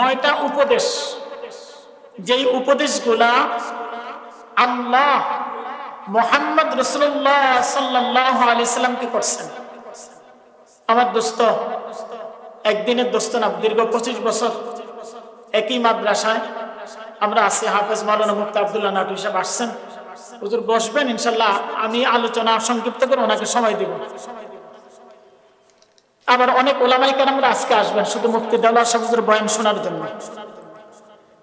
নয়টা উপদেশ। যেই উপদেশগুলা আল্লাহ মোহাম্মদ রসুল্লাহ সাল্লাহ আলি সাল্লামকে করছেন। আমার দোস্ত, একদিনের দোস্ত না, দীর্ঘ পঁচিশ বছর একই মাদ্রাসায় আমরা আছি, হাফেজ মালানা মুক্ত আবদুল্লাহ নাটু হিসাব আসছেন। হুজুর বসবেন, ইনশাল্লাহ আমি আলোচনা সংক্ষিপ্ত করে ওনাকে সময় দিব। আবার অনেক ওলামাই কেরামরা আজকে আসবেন শুধু মুফতি দাল্লাহ সাহুজুর বয়ান শোনার জন্য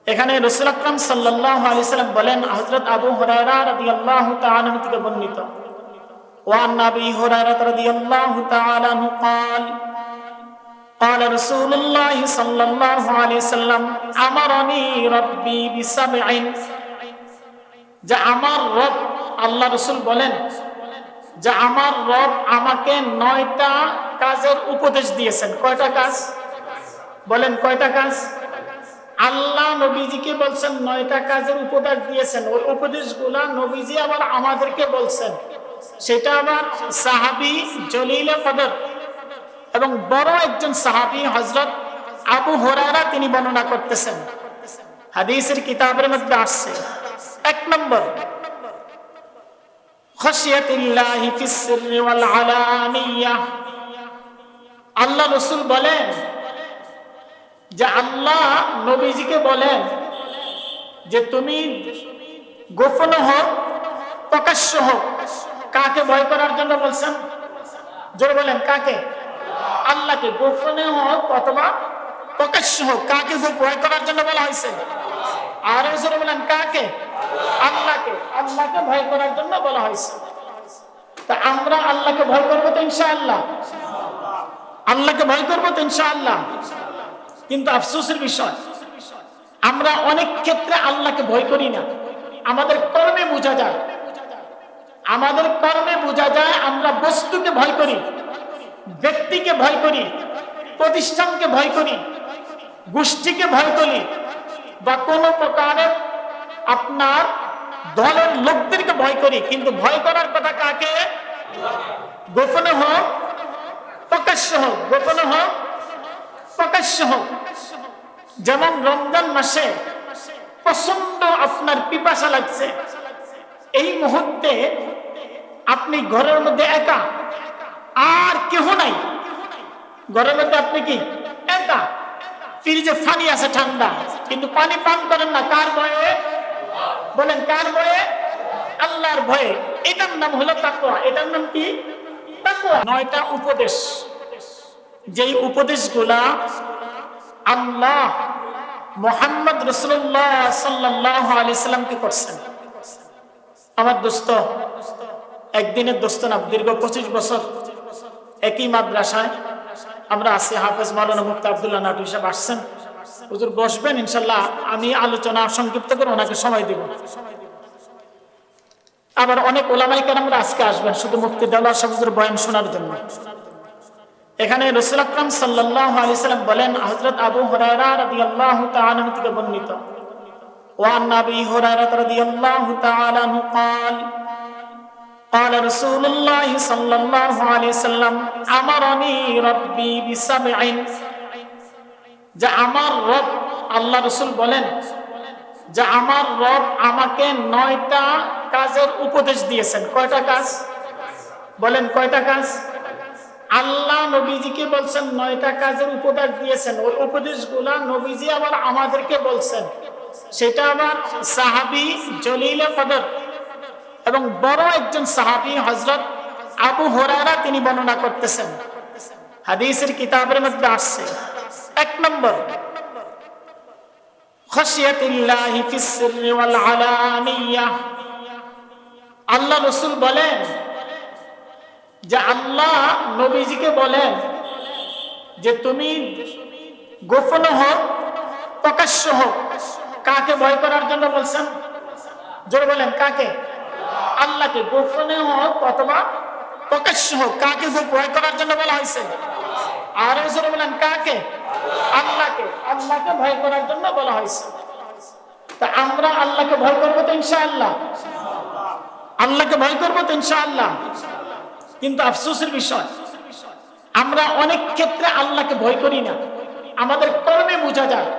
এখানে রসুল আকরাম সাল্লাহ আলি সাল্লাম বলেন হজরত আবু হরাইরা রাদিয়াল্লাহু তাআলা আনহু থেকে বর্ণিত وعن ابي هريره رضي الله تعالى عنه قال قال رسول الله صلى الله عليه وسلم امرني ربي بسبع যে আমার রব আল্লাহ রসুল বলেন যে আমার রব আমাকে নয়টা কাজের উপদেশ দিয়েছেন। কয়টা কাজ? বলেন, কয়টা কাজ? আল্লাহ নবীজিকে বলছেন, নয়টা কাজের উপদেশ দিয়েছেন। ওই উপদেশগুলা নবীজি আবার আমাদেরকে বলছেন। সেটা আবার সাহাবি জলিলে কদর এবং বড় একজন সাহাবি হজরত আবু হরারা তিনি বর্ণনা করতেছেন। হাদিসের কিতাবের মধ্যে আসছে। এক নম্বর খসিয়াতিল্লাহি ফিস সিররি ওয়াল আলানিয়া। আল্লাহ রসুল বলেন যে আল্লাহ নবীজিকে বলেন যে তুমি গোপন হোক প্রকাশ্য হোক কাকে ভয় করার জন্য বলছেন? জোরে বলেন, কাকে? আল্লাহকে গোপনে হোক অথবা প্রকাশ্য হোক কাকে ভয় করার জন্য বলা হয়েছে? আর জোরে বলেন, কাকে? আল্লাহকে। আল্লাহকে ভয় করার জন্য বলা হয়েছে। তা আমরা আল্লাহকে ভয় করব তো ইনশাআল্লাহ। আল্লাহকে ভয় করব তো ইনশাআল্লাহ। কিন্তু আফসোসের বিষয়, আমরা অনেক ক্ষেত্রে আল্লাহকে ভয় করি না। আমাদের কর্মে বোঝা যায়। আমাদের কর্মে বোঝা যায়, আমরা বস্তুকে ভয় করি, ব্যক্তিকে ভয় করি, প্রতিষ্ঠানকে ভয় করি, গোষ্ঠীকে ভয় করি বা কোনো প্রকারের আপনার দলের লোকদেরকে ভয় করি। কিন্তু ভয় করার কথা কাকে? গোপনে হোক প্রকাশ্য হোক, গোপনে হোক, প্রকাশ্য হোক। যেমন রমজান মাসে প্রচণ্ড আপনার পিপাসা লাগছে। এই মুহূর্তে আপনি ঘরের মধ্যে একা, আর কেহ নাই। ঘরের মধ্যে আপনি কি? একা। ফ্রিজে পানি আছে ঠান্ডা, কিন্তু পানি পান করেন না। কার ভয়ে? বলেন, কার ভয়ে? আল্লাহর ভয়ে। এটার নাম হলো তাকওয়া। এটার নাম কি? নয়টা উপদেশ। যেই উপদেশগুলা আল্লাহ মোহাম্মদ রসুল্লাহ সাল্লাহ আলি সাল্লামকে করছেন। আমার দোস্ত, একদিনের দোস্ত না, দীর্ঘ পঁচিশ বছর একই মাদ্রাসায় আমরা আছি, হাফেজ মালানা মুক্ত আবদুল্লাহ নাটু হিসাব আসছেন। হুজুর বসবেন ইনশাল্লাহ আমি আলোচনা সংক্ষিপ্ত করে ওনাকে সময় দিব। আবার অনেক ওলামাই কেরামরা আজকে আসবেন শুধু মুফতি দাল্লাহ সাহুজুর বয়ান শোনার জন্য এখানে রসুল আকরাম সাল্লাহ আলি সাল্লাম বলেন হজরত আবু হরাইরা রাদিয়াল্লাহু তাআলা আনহু থেকে বর্ণিত وعن ابي هريره رضي الله تعالى عنه قال قال رسول الله صلى الله عليه وسلم امرني ربي بسبع যে আমার রব আল্লাহ রসুল বলেন যে আমার রব আমাকে নয়টা কাজের উপদেশ দিয়েছেন। কয়টা কাজ? বলেন, কয়টা কাজ? আল্লাহ নবীজিকে বলছেন, নয়টা কাজের উপদেশ দিয়েছেন। ওই উপদেশগুলা নবীজি আবার আমাদেরকে বলছেন। সেটা আবার সাহাবি জলিলে কদর এবং বড় একজন সাহাবি হজরত আবু হরারা তিনি বর্ণনা করতেছেন। হাদিসের কিতাবের মধ্যে আসছে। এক নম্বর খসিয়াতিল্লাহি ফিস সিররি ওয়াল আলানিয়া। আল্লাহ রসুল বলেন যে আল্লাহ নবীজিকে বলেন যে তুমি গোপন হোক প্রকাশ্য হোক কাকে ভয় করার জন্য বলছেন? জোরে বলেন, কাকে? আল্লাহকে গোপনে হোক অথবা প্রকাশ্য হোক কাকে ভয় করার জন্য বলা হয়েছে? আরও জোরে বলেন, কাকে? আল্লাহকে। আল্লাহকে ভয় করার জন্য বলা হয়েছে। তা আমরা আল্লাহকে ভয় করব তো ইনশাআল্লাহ। আল্লাহকে ভয় করব তো ইনশাআল্লাহ। কিন্তু আফসোসের বিষয়, আমরা অনেক ক্ষেত্রে আল্লাহকে ভয় করি না। আমাদের কর্মে বোঝা যায়।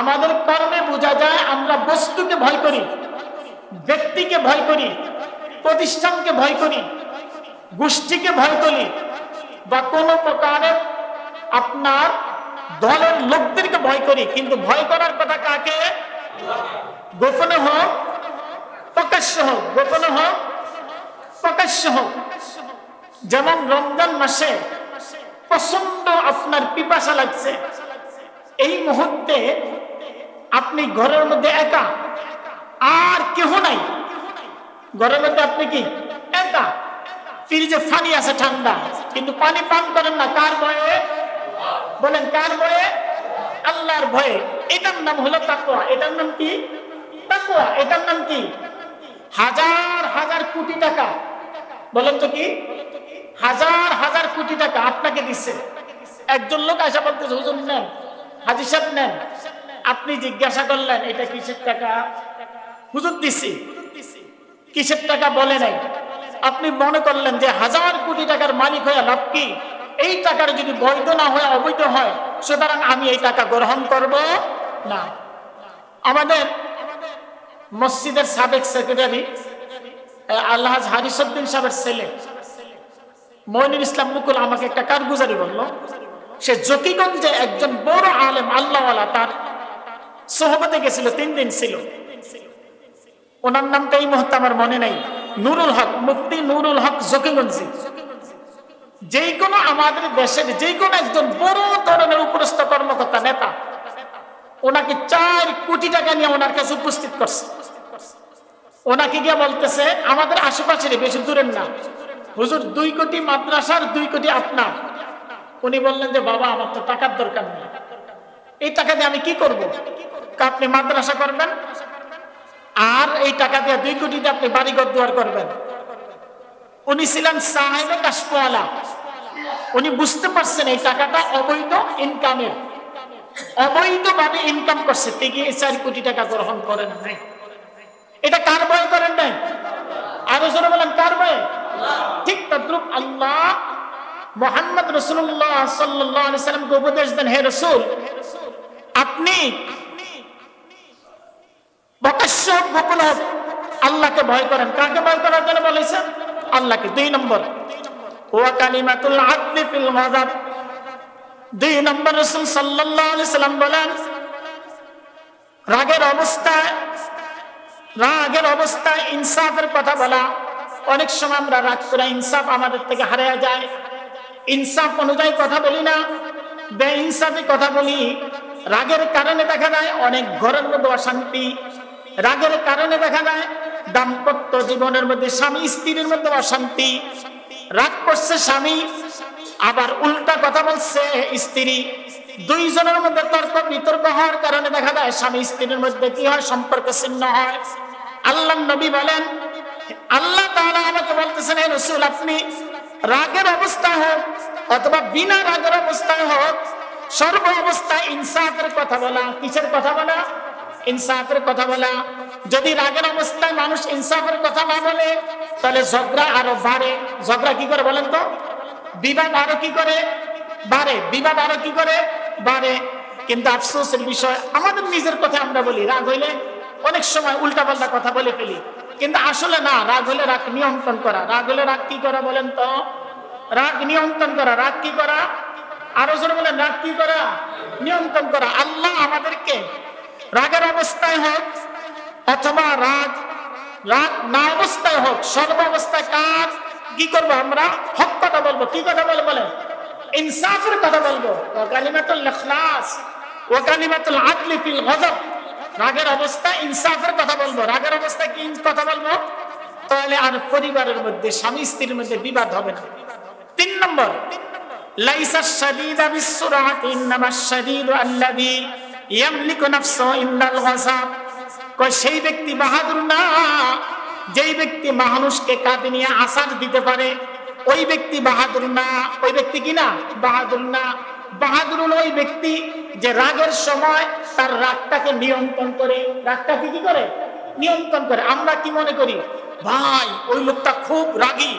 আমাদের কর্মে বোঝা যায়, আমরা বস্তুকে ভয় করি, ব্যক্তিকে ভয় করি, প্রতিষ্ঠানকে ভয় করি, গোষ্ঠীকে ভয় করি বা কোনো প্রকারের আপনার দলের লোকদেরকে ভয় করি। কিন্তু ভয় করার কথা কাকে? গোপনে হোক প্রকাশ্য হোক গোপনে হোক, প্রকাশ্য হোক। যেমন রমজান মাসে প্রচণ্ড আপনার পিপাসা লাগছে। এই মুহূর্তে আপনি ঘরের মধ্যে একা, আর কেহ নাই। ঘরের মধ্যে আপনি কি? একা। ফ্রিজে পানি আছে ঠান্ডা, কিন্তু পানি পান করেন না, কার ভয়ে? বলেন, কার ভয়ে? আল্লাহর ভয়ে। এটার নাম হলো তাকুয়া এটার নাম কি? তাকুয়া এটার নাম কি? হাজার হাজার কোটি টাকা। বলেন তো কি? হাজার হাজার কোটি টাকা আপনাকে দিচ্ছে। একজন লোক আশা বলতেছে, হুজুর নেন হাজি সাহেব নেন। আপনি জিজ্ঞাসা করলেন, এটা কিসের টাকা? হুজুর দিছি। কিসের টাকা বলে নাই। আপনি মনে করলেন যে হাজার কোটি টাকার মালিক হয়ে লাভ কি? এই টাকার যদি বৈধ না হয়, অবৈধ হয়, সুতরাং আমি এই টাকা গ্রহণ করব না। আমাদের মসজিদের সাবেক সেক্রেটারি আল্লাহ হারিসুদ্দিন সাহেবের ছেলে। মইনুল ইসলাম মুকুল আমাকে একটা কারগুজারি বলল, সে জকিগঞ্জে একজন বড় আলেম আল্লাহওয়ালা, তার সোহবতে গেছিল, তিন দিন ছিল। ওনার নামটা এই মুহূর্তে আমার মনে নাই। নুরুল হক, মুফতি নুরুল হক জকিগঞ্জি। যে কোনো আমাদের দেশের যে কোনো একজন বড় ধরনের উপরস্থ কর্মকর্তা, নেতা, ওনাকে চার কোটি টাকা নিয়ে ওনার কাছে উপস্থিত করছে। ওনাকে গিয়ে বলতেছে, আমাদের আশেপাশের বেশি দূরের না। হুজুর, দুই কোটি মাদ্রাসার দুই কোটি আপনার। উনি বললেন যে, বাবা, আমার তো টাকার দরকার নেই। এই টাকা দিয়ে আমি কি করব? আপনি মাদ্রাসা করবেন, আর এই টাকা দিয়ে দুই কোটি দিয়ে আপনি বাড়িঘর দুয়ার করবেন। উনি ছিলেন সাহেবে কাশপোয়ালা উনি বুঝতে পারছেন এই টাকাটা অবৈধ ইনকামের অবৈধভাবে ইনকাম করছে। তিনি চার কোটি টাকা গ্রহণ করেন নাই। এটা কার ভয় করেন নাই? আরও জোরে বলেন, কার ভয় ঠিক তদ্রুপ আল্লাহ মোহাম্মদ রসুল্লাহ সাল্লাহ সাল্লামকে উপদেশ দেন, হে রসুল, আপনি আল্লাহকে ভয় করেন। কাকে ভয় করার জন্য বলেছেন? আল্লাহকে। দুই নম্বর দুই নম্বর, রাসূল সাল্লাম বলেন, রাগের অবস্থায় রাগের অবস্থায় ইনসাফের কথা বলা। অনেক সময় আমরা রাগ করে ইনসাফ আমাদের থেকে হারিয়ে যায়। ইনসাফ অনুযায়ী কথা বলি না বে ইনসাফি কথা বলি। রাগের কারণে দেখা যায় অনেক ঘরের মধ্যে অশান্তি। রাগের কারণে দেখা যায় দাম্পত্য জীবনের মধ্যে স্বামী স্ত্রীর মধ্যে অশান্তি। রাগ করছে স্বামী, আবার উল্টা কথা বলছে স্ত্রী। দুইজনের মধ্যে তর্ক বিতর্ক হওয়ার কারণে দেখা যায় স্বামী স্ত্রীর মধ্যে কি হয়? সম্পর্ক ছিন্ন হয়। আল্লাহ নবী বলেন, আল্লাহ তাআলা আমাকে বলতেছেন, হে রসুল, আপনি রাগের অবস্থায় হোক অথবা বিনা রাগের অবস্থায় হোক, সর্ব অবস্থায় ইনসাফের কথা বলা। কিসের কথা বলা? ইনসাফের কথা বলা। যদি রাগের অবস্থায় মানুষ ইনসাফের কথা না বলে, তাহলে ঝগড়া আরও বাড়ে। ঝগড়া কি করে বলেন তো? বিবাদ আরও কি করে? বাড়ে। বিবাদ আরও কি করে? বাড়ে। কিন্তু আফসোসের বিষয়, আমাদের নিজের কথা আমরা বলি, রাগ হইলে অনেক সময় উল্টা পাল্টা কথা বলে ফেলি। কিন্তু আসলে না, রাগ হলে রাগ নিয়ন্ত্রণ করা। রাগ হলে রাগ কি করা বলেন তো? রাগ নিয়ন্ত্রণ করা। রাগ কি করা? আরও জোরে বলেন, রাগ কি করা? নিয়ন্ত্রণ করা। আল্লাহ আমাদেরকে রাগের অবস্থায় হোক অথবা রাগ রাগ না অবস্থায় হোক সর্ব অবস্থায় কাজ কি করব আমরা? হক কথা বলব। কি কথা বলব বলেন? ইনসাফের কথা বলব। কালিমাতুল ইখলাস, ও কালিমাতুল আদলি ফিল গজব। রাগের অবস্থা ইনসাফের কথা বলব। রাগের অবস্থায় কি কথা বলব? তাহলে আর পরিবারের মধ্যে, স্বামী স্ত্রীর মধ্যে বিবাদ হবে না। তিন নম্বর, লাইসা শাদীদা বিসুরাত ইন্নামাস শাদীদু আল্লাযী ইয়ামলিকু নাফসাহু ইন্দাল গাযাব কয়, সেই ব্যক্তি বাহাদুর না, যেই ব্যক্তি মানুষকে কাঁধে নিয়ে আসার দিতে পারে ওই ব্যক্তি বাহাদুর না, ওই ব্যক্তি কি না? বাহাদুর না। বাহাদুর হলো ওই ব্যক্তি যে রাগের সময় তার রাগটাকে নিয়ন্ত্রণ করে। রাগটাকে কি করে? নিয়ন্ত্রণ করে। আমরা কি মনে করি? ভাই, ওই লোকটা খুব রাগী।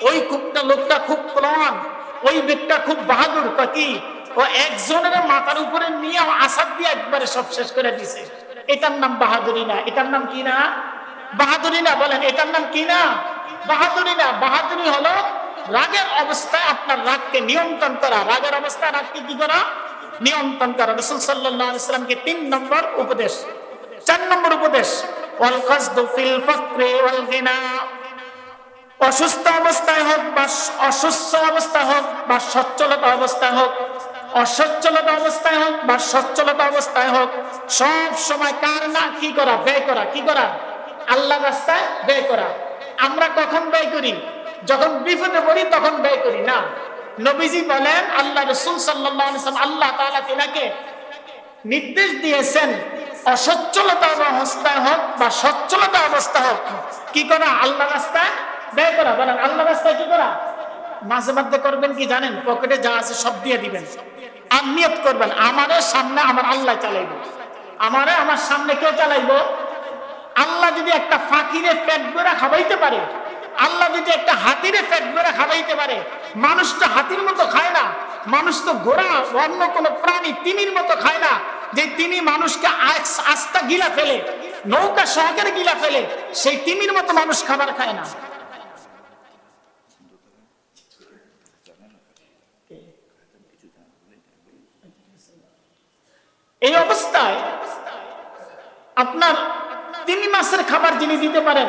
ওই খুবটা লোকটা খুব প্রাণ ওই ব্যক্তিটা খুব বাহাদুর। কি? ও একজনের মাথার উপরে নিয়ে আসাদ দিয়ে একবারে সব শেষ করে দিছে। এটার নাম বাহাদুরি না। এটার নাম কি না? বাহাদুরি না। বলেন, এটার নাম কি না? বাহাদুরি না। বাহাদুরি হলো রাগের অবস্থায় আপনার রাগকে নিয়ন্ত্রণ করা, রাগের অবস্থায় রাগকে কি করা? নিয়ন্ত্রণ করা। রসুল সাল্লাহ তিন নম্বর উপদেশ, চার নম্বর উপদেশ অসুস্থ অবস্থায় হোক বা অসুস্থ অবস্থা হোক বা সচ্ছলতা অবস্থায় হোক, অসচ্ছলতা অবস্থায় হোক বা সচ্ছলতা অবস্থায় হোক, সব সময় কার না কি করা, ব্যয় করা, কি করা? আল্লাহ রাস্তায় ব্যয় করা। আমরা কখন ব্যয় করি? যখন বিপদে পড়ি তখন ব্যয় করি, না। নবীজি বলেন, আল্লাহ রসুল সাল্লাম আল্লাহ তাআলা তিনাকে নির্দেশ দিয়েছেন, অসচ্ছলতা অবস্থায় হোক বা সচ্ছলতা অবস্থা হোক, কি করা? আল্লাহ রাস্তায় ব্যয় করা। বলেন, আল্লাহ রাস্তায় কি করা? মাঝে মধ্যে করবেন কি জানেন? পকেটে যা আছে সব দিয়ে দিবেন। আর নিয়ত করবেন, আমারে সামনে আমার আল্লাহ চালাইব। আমারে আমার সামনে কেউ চালাইব? আল্লাহ যদি একটা ফাঁকিরে পেট ভরে খাবাইতে পারে আল্লাহ যদি একটা হাতিরে পেট ভরে খাওয়াইতে পারে, মানুষ তো হাতির মতো খায় না। মানুষ তো ঘোড়া, অন্য কোন প্রাণী তিমির মতো খায় না। যে তিনি মানুষকে আস- আস্থা গিলা ফেলে, নৌকা সহকারে গিলা ফেলে, সেই তিমির মতো মানুষ খাবার খায় না। এই অবস্থায় আপনার তিন মাসের খাবার যিনি দিতে পারেন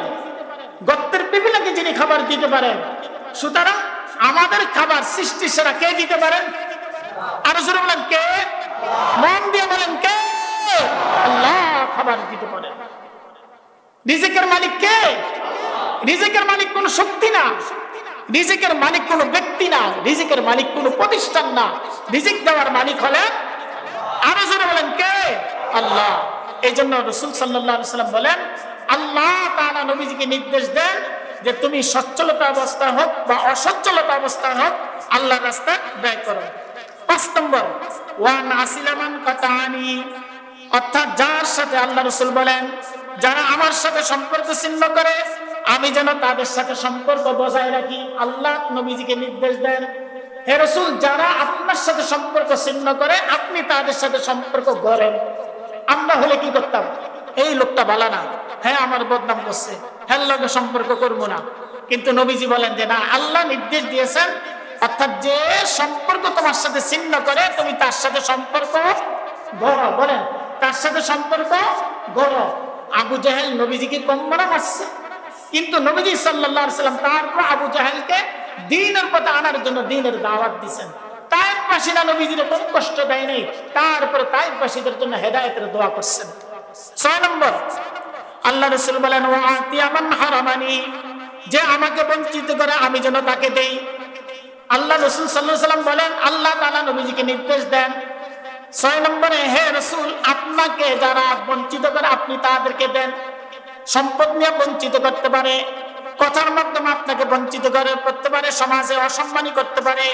গত্তের পিপিলাকে যিনি খাবার দিতে পারেন সুতরাং আমাদের খাবার সৃষ্টি সেরা কে দিতে পারেন আরও জোরে বলেন, কে? মন দিয়ে বলেন, কে? আল্লাহ খাবার দিতে পারেন রিজিকের মালিক কে? রিজিকের মালিক কোন শক্তি না। রিজিকের মালিক কোন ব্যক্তি না। রিজিকের মালিক কোন প্রতিষ্ঠান না। রিজিক দেওয়ার মালিক হলেন আরও জোরে বলেন, কে? আল্লাহ। এই জন্য রসুল সাল্লাহ সাল্লাম বলেন আল্লাহ তাআলা নবীজিকে নির্দেশ দেন যে তুমি সচ্ছলতা অবস্থা হোক বা অসচ্ছলতা অবস্থা হোক আল্লাহ রাস্তা ব্যয় করো। পাঁচ নম্বর, ওয়ান আসিলামান কাতানি। অর্থাৎ যার সাথে আল্লাহ রসুল বলেন, যারা আমার সাথে সম্পর্ক ছিন্ন করে, আমি যেন তাদের সাথে সম্পর্ক বজায় রাখি। আল্লাহ নবীজিকে নির্দেশ দেন, হে রসুল, যারা আপনার সাথে সম্পর্ক ছিন্ন করে, আপনি তাদের সাথে সম্পর্ক গড়েন। আমরা হলে কি করতাম? এই লোকটা ভালো না। হ্যাঁ আমার বদনাম করছে। হ্যাঁ লোকে সম্পর্ক করব না। কিন্তু নবীজি বলেন যে, না, আল্লাহ নির্দেশ দিয়েছেন, অর্থাৎ যে সম্পর্ক তোমার সাথে ছিন্ন করে, তুমি তার সাথে সম্পর্ক গড়। বলেন, তার সাথে সম্পর্ক গড়। আবু জাহেল নবীজিকে কম মারা মারছে। কিন্তু নবীজি আলাইহি সাল্লাম তারপর আবু জাহেলকে দ্বীনের পথে আনার জন্য দ্বীনের দাওয়াত দিয়েছেন। তাইবাসীরা নবীজির কোন কষ্ট দেয় নাই। তারপরে তাইবাসীদের জন্য হেদায়েতের দোয়া করছেন। ছয় নম্বর আল্লাহ রসুল বলেন হারামানি, যে আমাকে বঞ্চিত করে আমি যেন তাকে দেই। আল্লাহ রসুল সাল্লাহ সাল্লাম বলেন, আল্লাহ তাআলা নবীজিকে নির্দেশ দেন, ছয় নম্বরে, হে রসুল, আপনাকে যারা বঞ্চিত করে, আপনি তাদেরকে দেন। সম্পদ নিয়ে বঞ্চিত করতে পারে, কথার মাধ্যমে আপনাকে বঞ্চিত করে, করতে পারে, সমাজে অসম্মানী করতে পারে।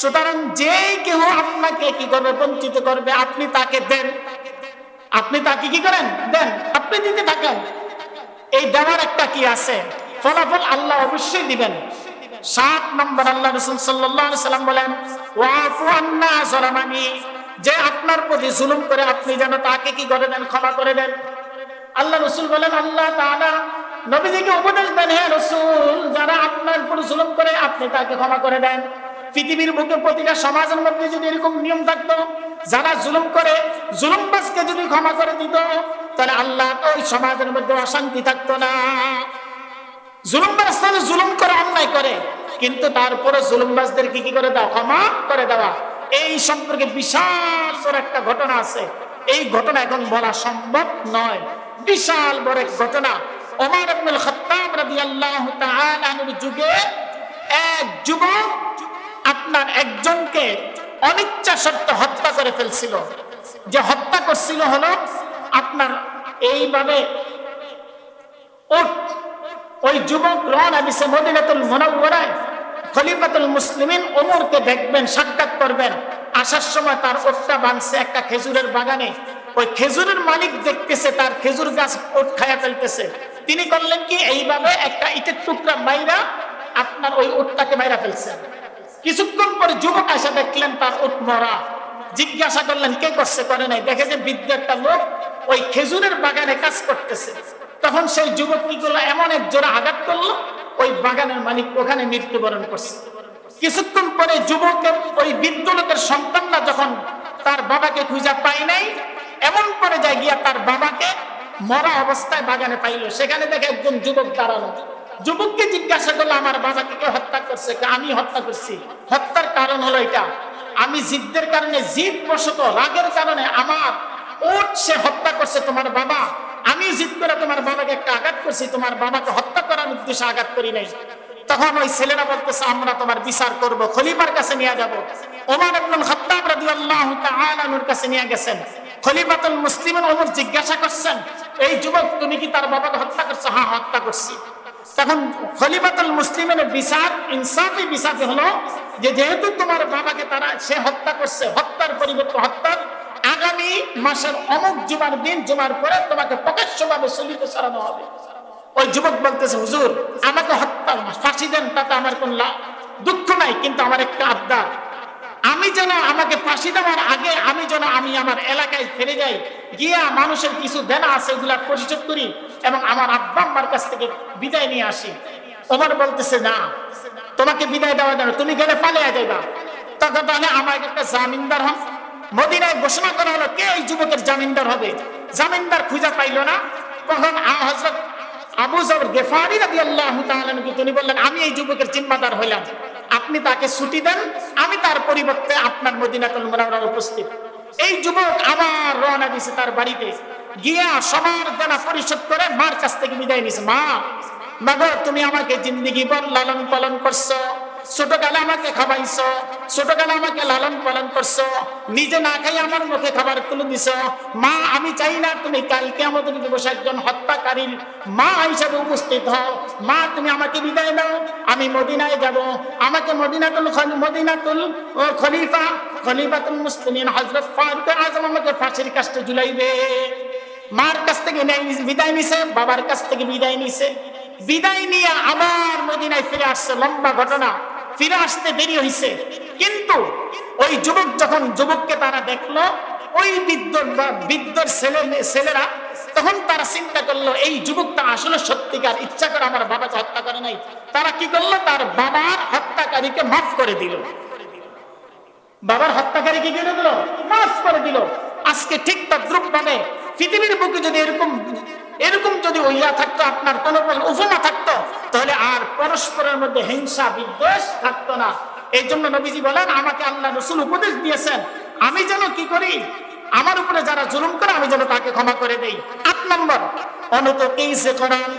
সুতরাং যে কেউ আপনাকে কি করবে, বঞ্চিত করবে, আপনি তাকে দেন। আপনি তাকে কি করেন? দেন। আপনি দিতে থাকেন। এই দেওয়ার একটা কি আছে? ফলাফল আল্লাহ অবশ্যই দিবেন। সাত নম্বর আল্লাহ রসুল সাল্লাহ সাল্লাম বলেন, ওয়াফু আন্না জলামানি যে আপনার প্রতি জুলুম করে আপনি যেন তাকে কি করে দেন, ক্ষমা করে দেন। আল্লাহ রসুল বলেন, আল্লাহ তাআলা নবীজিকে উপদেশ দেন, হে রসুল, যারা আপনার উপর জুলুম করে আপনি তাকে ক্ষমা করে দেন। পৃথিবীর বুকে প্রতিটা সমাজের মধ্যে যদি এরকম নিয়ম থাকতো যারা জুলুম করে, জুলুমবাজকে যদি ক্ষমা করে দিত, তাহলে আল্লাহ ওই সমাজের মধ্যে অশান্তি থাকতো না। জুলুমবাজ তাহলে জুলুম করে, অন্যায় করে, কিন্তু তারপরে জুলুমবাজদের কি কি করে দেওয়া? ক্ষমা করে দেওয়া। এই সম্পর্কে বিশাল বড় একটা ঘটনা আছে। এই ঘটনা এখন বলা সম্ভব নয়। বিশাল বড় এক ঘটনা। ওমর আব্দুল খত্তাব রাদিয়াল্লাহু তাআলা যুগে এক যুবক আপনার একজনকে অনিচ্ছা সত্ত্বে হত্যা করে ফেলছিল। যে হত্যা করছিল হলো আপনার এইভাবে ওই যুবক রওনা দিছে মদিনাতুল মুনাওয়ারায় খলিফাতুল মুসলিমিন ওমরকে দেখবেন, সাক্ষাৎ করবেন। আসার সময় তার ওটটা বাঁধছে একটা খেজুরের বাগানে। ওই খেজুরের মালিক দেখতেছে, তার খেজুর গাছ ওট খায়া ফেলতেছে। তিনি করলেন কি? এইভাবে একটা ইটের টুকরা মাইরা আপনার ওই ওটটাকে মাইরা ফেলছে। কিছুক্ষণ পরে যুবক এসে দেখলেন তার উট মরা জিজ্ঞাসা করলেন, কে করছে? করে নাই। দেখে যে বৃদ্ধ একটা লোক ওই খেজুরের বাগানে কাজ করতেছে। তখন সেই যুবক কি করল এমন এক জোড়া আঘাত করল, ওই বাগানের মালিক ওখানে মৃত্যুবরণ করছে। কিছুক্ষণ পরে যুবকের, ওই বৃদ্ধ লোকের সন্তানরা যখন তার বাবাকে খুঁজে পায় নাই, এমন পরে যায় গিয়া তার বাবাকে মরা অবস্থায় বাগানে পাইলো। সেখানে দেখে একজন যুবক দাঁড়ানো যুবককে জিজ্ঞাসা করল, আমার বাবাকে কে হত্যা করছে? আমি হত্যা করছি? হত্যার কারণ হলো এটা, আমি জিদ্দের কারণে জিদ বশত রাগের কারণে আমার ওট সে হত্যা করছে তোমার বাবা। আমি জিদ করে তোমার বাবাকে একটা আঘাত করছি, তোমার বাবাকে হত্যা করার উদ্দেশ্যে আঘাত করি নাই। তখন ওই ছেলেরা বলতেছে, আমরা তোমার বিচার করব, খলিফার কাছে নিয়ে যাব। ওমর ইবনুল খাত্তাব রাদিয়াল্লাহু তাআলা নূর কাছে নিয়ে গেছেন। খলিফাতুল মুসলিমিন ওমর জিজ্ঞাসা করছেন, এই যুবক, তুমি কি তার বাবাকে হত্যা করছ? হ্যাঁ হত্যা করছি। তখন খলিফাতুল মুসলিমের বিচার, ইনসাফি বিচার হলো যে যেহেতু তোমার বাবাকে তারা, সে হত্যা করছে, হত্যার পরিবর্তে হত্যার আগামী মাসের অমুক জুমার দিন, জুমার পরে তোমাকে প্রকাশ্যভাবে চলিত সরানো হবে। ওই যুবক বলতেছে, হুজুর, আমাকে হত্যা ফাঁসি দেন, তাতে আমার কোন দুঃখ নাই, কিন্তু আমার একটা আবদার। আমি যেন আমাকে ফাঁসি দেওয়ার আগে আমি যেন, আমি আমার এলাকায় ফিরে যাই, গিয়া মানুষের কিছু দেনা আছে ওগুলা পরিশোধ করি এবং আমার আব্বা আম্মার কাছ থেকে বিদায় নিয়ে আসি। ওমর বলতেছে, না, তোমাকে বিদায় দেওয়া যাবে তুমি গেলে পালিয়ে যাইবা। তখন তাহলে আমার একটা জামিনদার হন। মদিনায় ঘোষণা করা হলো, কে এই যুবকের জামিনদার হবে? জামিনদার খুঁজে পাইলো না। তখন হজরত আবু জবর গেফারি রাদি আল্লাহ তিনি বললেন, আমি এই যুবকের জিম্মাদার হইলাম। আপনি তাকে ছুটি দেন, আমি তার পরিবর্তে আপনার মদিনাতুল মুনাওয়ারার উপস্থিত। এই যুবক আবার রওনা দিছে তার বাড়িতে। গিয়া সবার দেনা পরিশোধ করে মার কাছ থেকে বিদায় নিছে। মা, মাগো, তুমি আমাকে জিন্দিগি বল লালন পালন করছ, ছোটকালে আমাকে খাবাইছো ছোটকালে আমাকে লালন পালন করছ, নিজে না খাই আমার মুখে খাবার তুলে দিছ। মা, আমি চাই না তুমি কালকে আমাদের দিবস একজন হত্যাকারীর মা হিসাবে উপস্থিত হও। মা, তুমি আমাকে বিদায় দাও, আমি মদিনায় যাব। আমাকে মদিনাতুল মদিনাতুল ও খলিফা, খলিফাতুল মুসলিমিন হযরত ফারুক আজম আমাকে ফাঁসির কাস্টে ঝুলাইবে। মার কাছ থেকে বিদায় নিছে বাবার কাছ থেকে বিদায় নিছে। বিদায় নিয়ে আবার মদিনায় ফিরে আসছে, লম্বা ঘটনা। ফিরে আসতে দেরি হয়েছে কিন্তু ওই যুবক যখন যুবককে তারা দেখল, ওই বিদ্যর ছেলে, ছেলেরা তখন তারা চিন্তা করল, এই যুবকটা আসলে সত্যিকার, ইচ্ছা করে আমার বাবাকে হত্যা করে নাই। তারা কি করল? তার বাবার হত্যাকারীকে মাফ করে দিল। বাবার হত্যাকারী কি করে দিল? মাফ করে দিল। আজকে ঠিক তদ্রুপ ভাবে পৃথিবীর বুকে যদি এরকম এরকম যদি ওইয়া থাকতো, আপনার কোন উপমা থাকতো, তাহলে আর পরস্পরের মধ্যে হিংসা, বিদ্বেষ থাকতো না। এই জন্য নবীজি বলেন, আমাকে আল্লাহ রসুল উপদেশ দিয়েছেন, আমি যেন কি করি? আমার উপরে যারা জুলুম করে, আমি যেন তাকে ক্ষমা করে দেই। আট নম্বর অনত কেইসে করান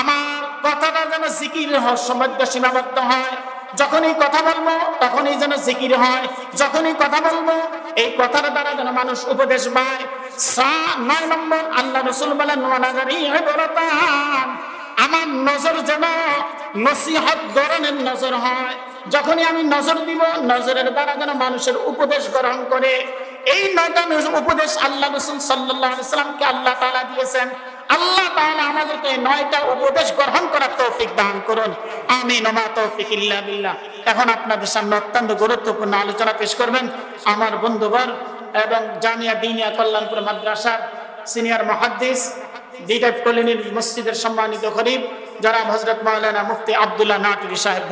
আমার কথাটা যেন জিকির মধ্যে সীমাবদ্ধ হয়। যখনই কথা বলব, তখনই যেন জিকির হয়। যখনই কথা বলব, এই কথার দ্বারা যেন মানুষ উপদেশ পায়। নয় নম্বর, আল্লাহ রসুল বলেন আমার নজর যেন নসিহত ধরনের নজর হয়। যখনই আমি নজর দিব, নজরের দ্বারা যেন মানুষের উপদেশ গ্রহণ করে। এই নয়টা উপদেশ আল্লাহ রসুল সাল্লাহ সাল্লামকে আল্লাহ তালা দিয়েছেন। আল্লাহ তাআলা আমাদেরকে নয়টা উপদেশ গ্রহণ করার তৌফিক দান করুন। আমিন, ওমা তৌফিক ইল্লা বিল্লাহ। এখন আপনাদের সামনে অত্যন্ত গুরুত্বপূর্ণ আলোচনা পেশ করবেন আমার বন্ধুবর এবং জামিয়া দিনিয়া কল্যাণপুর মাদ্রাসার সিনিয়র মহাদ্দিস ডিটাইপ কলোনির মসজিদের সম্মানিত গরিব যারা হজরত মাওলানা মুফতি আবদুল্লাহ নাটুরি সাহেব।